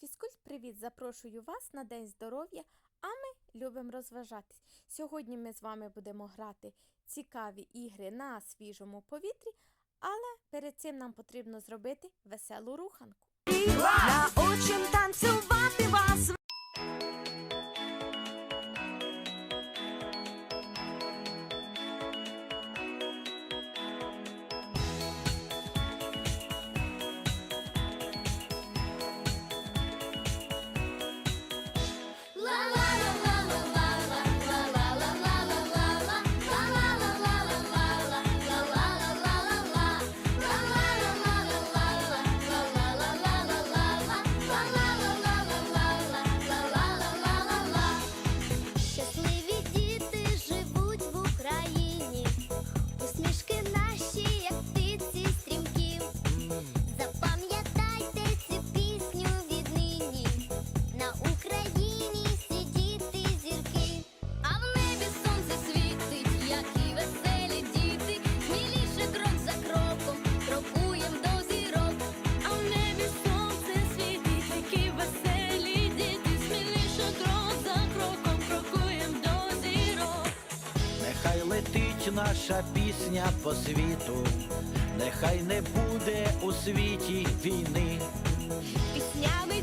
Фізкульт, привіт! Запрошую вас на День здоров'я, а ми любимо розважатись. Сьогодні ми з вами будемо грати цікаві ігри на свіжому повітрі, але перед цим нам потрібно зробити веселу руханку. Научим танцювати вас. Летить наша пісня по світу, нехай не буде у світі війни. Піснями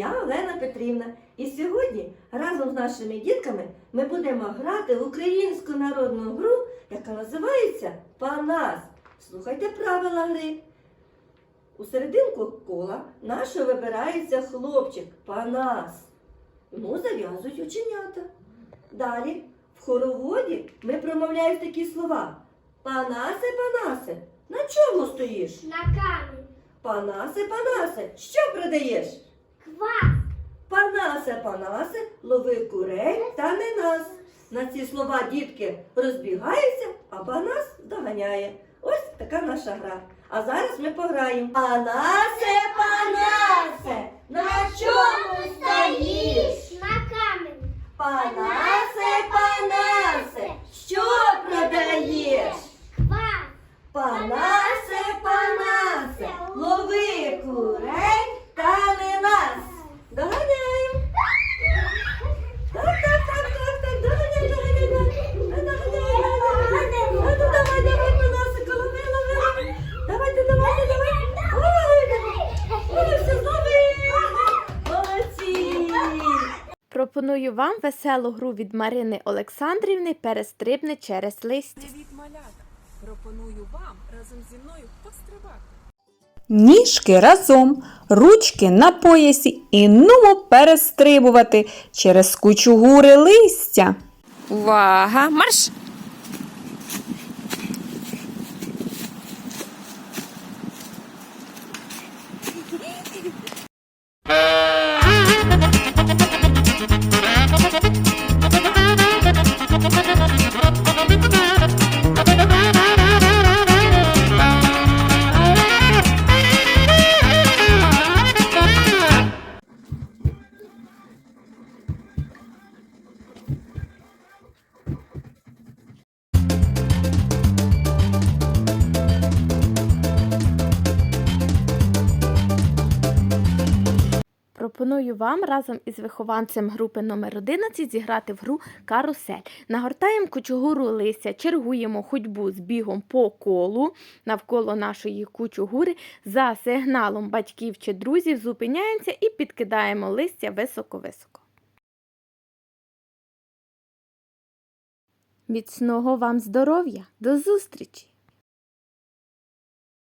Я Олена Петрівна, і сьогодні разом з нашими дітками ми будемо грати в українську народну гру, яка називається Панас. Слухайте правила гри. У серединку кола нашого вибирається хлопчик Панас. Йому зав'язують ученята. Далі в хороводі ми промовляємо такі слова. Панасе, панасе, на чому стоїш? На камінь. Панасе, панасе, що продаєш? Квас. Панасе, панасе, лови курей та не нас. На ці слова дітки розбігаються, а панас доганяє. Ось така наша гра. А зараз ми пограємо. Панасе, панасе, на чому стоїш? На камінь. Панасе, панасе, що продаєш? Квас. Панасе, панасе, лови курей та не нас. Доганяємо. Так, так, так, так, так, доганяй, доганяй, доганяй. Доганяй, доганяй. А ну давай, давай, панасику, лови, лови, лови. Давайте, давайте, давай. Ой, ой, все зловив. Молодці. Пропоную вам веселу гру від Марини Олександрівни перестрибни через листя. Привіт, малята! Пропоную вам разом зі мною пострибати. Ніжки разом, ручки на поясі і нумо перестрибувати через кучу гури листя. Увага! Марш! Пропоную вам разом із вихованцем групи номер 11 зіграти в гру карусель. Нагортаємо кучугуру листя, чергуємо ходьбу з бігом по колу навколо нашої кучугури. За сигналом батьків чи друзів зупиняємося і підкидаємо листя високо-високо. Міцного вам здоров'я! До зустрічі!